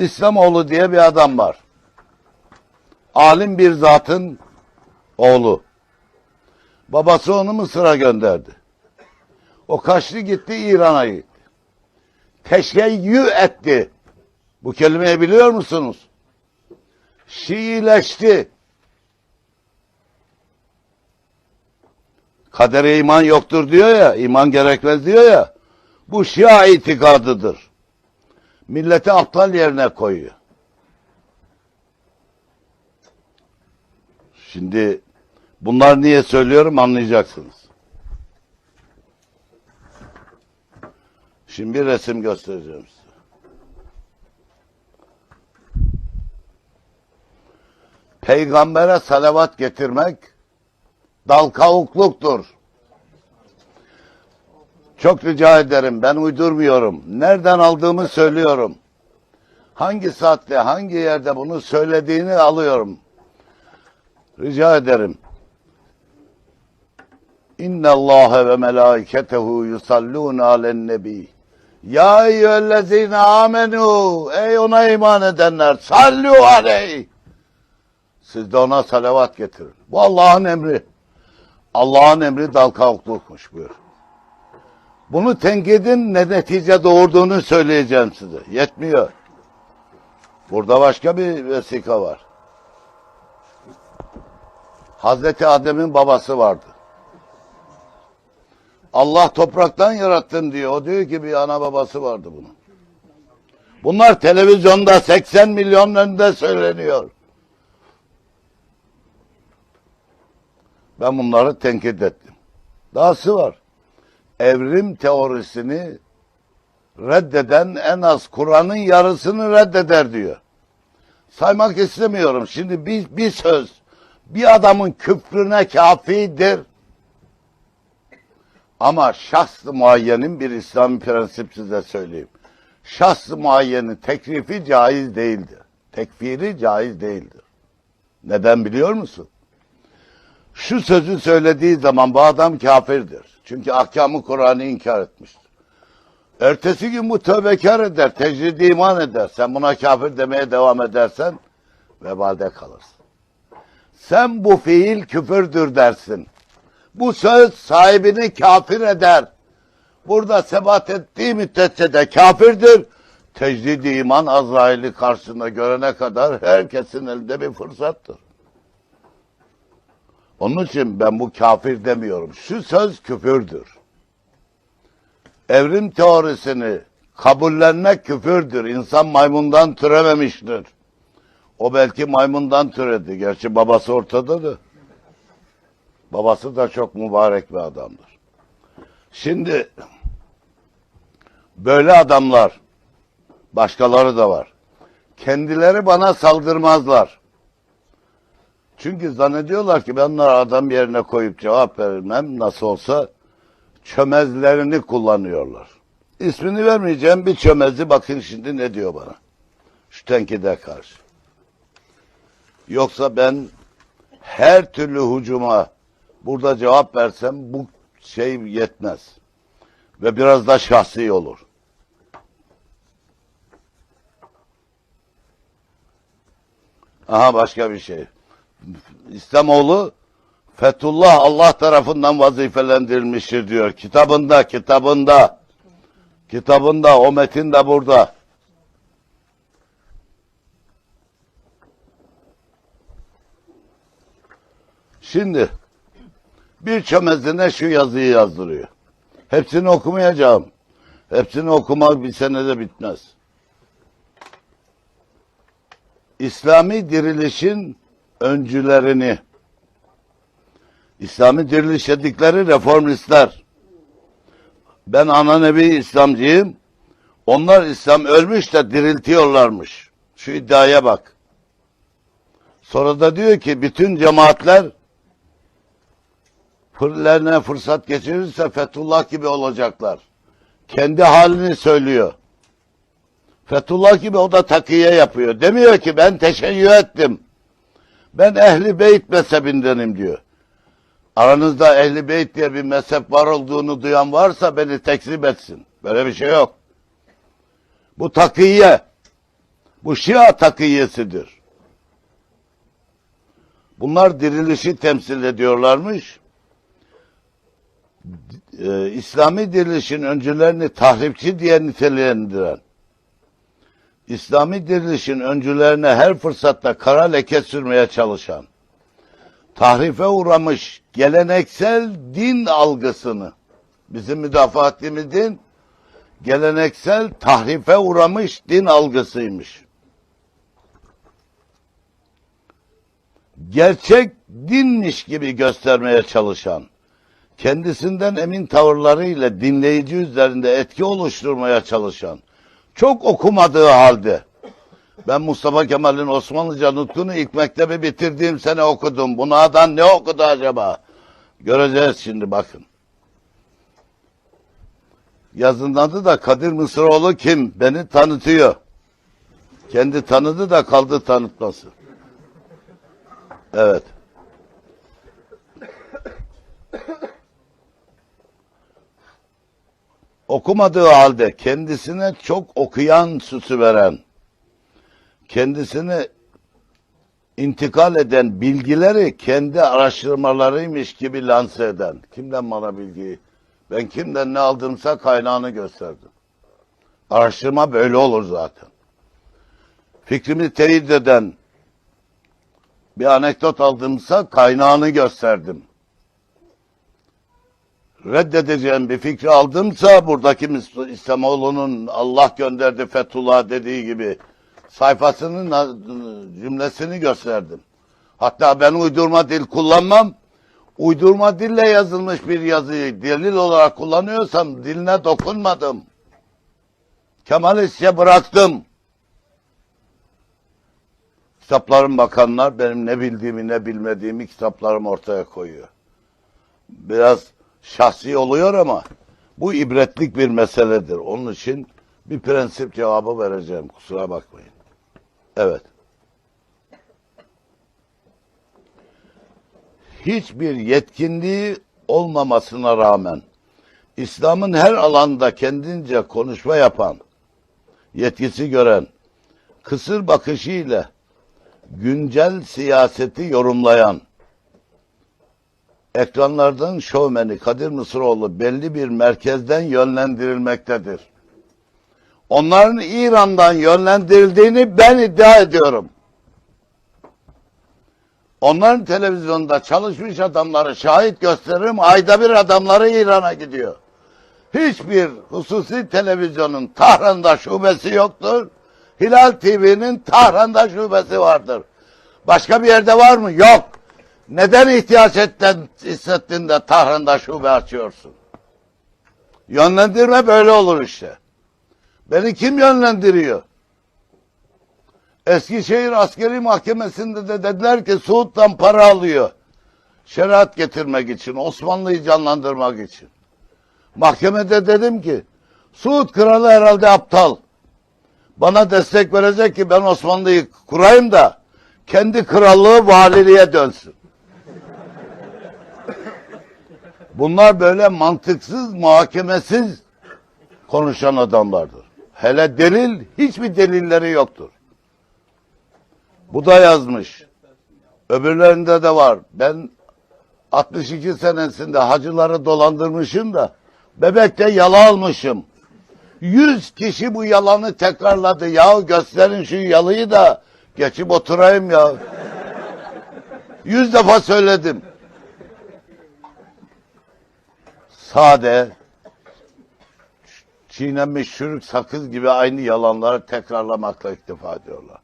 İslamoğlu diye bir adam var. Alim bir zatın oğlu. Babası onu Mısır'a gönderdi. O kaçtı gitti İran'a gitti. Teşeyyü etti. Bu kelimeyi biliyor musunuz? Şiileşti. Kadere iman yoktur diyor ya, iman gerekmez diyor ya. Bu Şia itikadıdır. Milleti aptal yerine koyuyor. Şimdi bunlar niye söylüyorum anlayacaksınız. Şimdi bir resim göstereceğim size. Peygambere salavat getirmek dal kavukluktur. Çok rica ederim ben uydurmuyorum. Nereden aldığımı söylüyorum. Hangi saatte hangi yerde bunu söylediğini alıyorum. Rica ederim. İnne Allah ve melaiketehu yusallun alen nebi. Ya eyyühellezine amenu. Ey ona iman edenler. Sallu aleyh. Siz de ona salavat getirin. Bu Allah'ın emri. Allah'ın emri dal kavuklukmuş buyur. Bunu tenkidin ne netice doğurduğunu söyleyeceğim size. Yetmiyor. Burada başka bir vesika var. Hazreti Adem'in babası vardı. Allah topraktan yarattın diyor. O diyor ki bir ana babası vardı bunun. Bunlar televizyonda 80 milyon önünde söyleniyor. Ben bunları tenkit ettim. Dahası var. Evrim teorisini reddeden en az Kur'an'ın yarısını reddeder diyor. Saymak istemiyorum. Şimdi bir, bir söz bir adamın küfrüne kafidir. Ama şahs-ı muayyenin bir İslami prensip size söyleyeyim. Şahs-ı muayyenin tekrifi caiz değildir. Tekfiri caiz değildir. Neden biliyor musun? Şu sözü söylediği zaman bu adam kafirdir. Çünkü ahkamı Kur'an'ı inkar etmiştir. Ertesi gün bu tövbekar eder, tecridi iman eder. Sen buna kafir demeye devam edersen vebalde kalırsın. Sen bu fiil küfürdür dersin. Bu söz sahibini kafir eder. Burada sebat ettiği müddetçe de kafirdir. Tecdid iman Azrail'i karşısında görene kadar herkesin elinde bir fırsattır. Onun için ben bu kafir demiyorum. Şu söz küfürdür. Evrim teorisini kabullenmek küfürdür. İnsan maymundan türememiştir. O belki maymundan türedi. Gerçi babası ortadadır. Babası da çok mübarek bir adamdır. Şimdi böyle adamlar başkaları da var. Kendileri bana saldırmazlar. Çünkü zannediyorlar ki ben onları adam yerine koyup cevap vermem nasıl olsa çömezlerini kullanıyorlar. İsmini vermeyeceğim bir çömezi bakın şimdi ne diyor bana. Şu tenkide karşı. Yoksa ben her türlü hücuma burada cevap versem bu şey yetmez. Ve biraz da şahsi olur. Aha başka bir şey. İslamoğlu Fethullah Allah tarafından vazifelendirilmiştir diyor. Kitabında, kitabında. Kitabında, o metin de burada. Şimdi bir çömezine şu yazıyı yazdırıyor. Hepsini okumayacağım. Hepsini okumak bir senede bitmez. İslami dirilişin öncülerini İslami diriliş dedikleri reformistler. Ben ananevi İslamcıyım. Onlar İslam ölmüş de diriltiyorlarmış. Şu iddiaya bak. Sonra da diyor ki bütün cemaatler fırlarına fırsat geçirirse Fethullah gibi olacaklar. Kendi halini söylüyor. Fethullah gibi o da takiye yapıyor. Demiyor ki ben teşeyyü ettim. Ben ehli beyt mezhebindenim diyor. Aranızda ehli beyt diye bir mezhep var olduğunu duyan varsa beni tekzip etsin. Böyle bir şey yok. Bu takiye. Bu Şia takiyesidir. Bunlar dirilişi temsil ediyorlarmış. Ee, İslami dirilişin öncülerini tahripçi diye nitelendiren, İslami dirilişin öncülerine her fırsatta kara leke sürmeye çalışan, tahrife uğramış geleneksel din algısını, bizim müdafaa din, geleneksel tahrife uğramış din algısıymış. Gerçek dinmiş gibi göstermeye çalışan, kendisinden emin tavırlarıyla dinleyici üzerinde etki oluşturmaya çalışan, çok okumadığı halde, ben Mustafa Kemal'in Osmanlıca nutkunu ilk mektebi bitirdiğim sene okudum. Bu nadan ne okudu acaba? Göreceğiz şimdi bakın. Yazın adı da Kadir Mısıroğlu kim? Beni tanıtıyor. Kendi tanıdı da kaldı tanıtması. Evet. Okumadığı halde kendisine çok okuyan süsü veren, kendisini intikal eden bilgileri kendi araştırmalarıymış gibi lanse eden. Kimden bana bilgiyi? Ben kimden ne aldımsa kaynağını gösterdim. Araştırma böyle olur zaten. Fikrimi teyit eden bir anekdot aldımsa kaynağını gösterdim. Reddedeceğim bir fikri aldımsa buradaki İslamoğlu'nun Allah gönderdi Fethullah dediği gibi sayfasının cümlesini gösterdim. Hatta ben uydurma dil kullanmam. Uydurma dille yazılmış bir yazıyı delil olarak kullanıyorsam diline dokunmadım. Kemalistçe bıraktım. Kitaplarım bakanlar benim ne bildiğimi ne bilmediğimi kitaplarım ortaya koyuyor. Biraz şahsi oluyor ama bu ibretlik bir meseledir. Onun için bir prensip cevabı vereceğim. Kusura bakmayın. Evet. Hiçbir yetkinliği olmamasına rağmen İslam'ın her alanda kendince konuşma yapan, yetkisi gören, kısır bakışıyla güncel siyaseti yorumlayan, ekranlardan şovmeni Kadir Mısıroğlu belli bir merkezden yönlendirilmektedir. Onların İran'dan yönlendirildiğini ben iddia ediyorum. Onların televizyonda çalışmış adamları şahit gösteririm. Ayda bir adamları İran'a gidiyor. Hiçbir hususi televizyonun Tahran'da şubesi yoktur. Hilal TV'nin Tahran'da şubesi vardır. Başka bir yerde var mı? Yok. Neden ihtiyaç etten, hissettiğinde Tahran'da şube açıyorsun? Yönlendirme böyle olur işte. Beni kim yönlendiriyor? Eskişehir Askeri Mahkemesi'nde de dediler ki Suud'dan para alıyor. Şeriat getirmek için, Osmanlı'yı canlandırmak için. Mahkemede dedim ki Suud kralı herhalde aptal. Bana destek verecek ki ben Osmanlı'yı kurayım da kendi krallığı valiliğe dönsün. Bunlar böyle mantıksız, muhakemesiz konuşan adamlardır. Hele delil, hiçbir delilleri yoktur. Bu da yazmış. Öbürlerinde de var. Ben 62 senesinde hacıları dolandırmışım da bebekte yala almışım. 100 kişi bu yalanı tekrarladı. Ya gösterin şu yalıyı da geçip oturayım ya. Yüz defa söyledim. Sade, çiğnenmiş çürük sakız gibi aynı yalanları tekrarlamakla iktifa ediyorlar.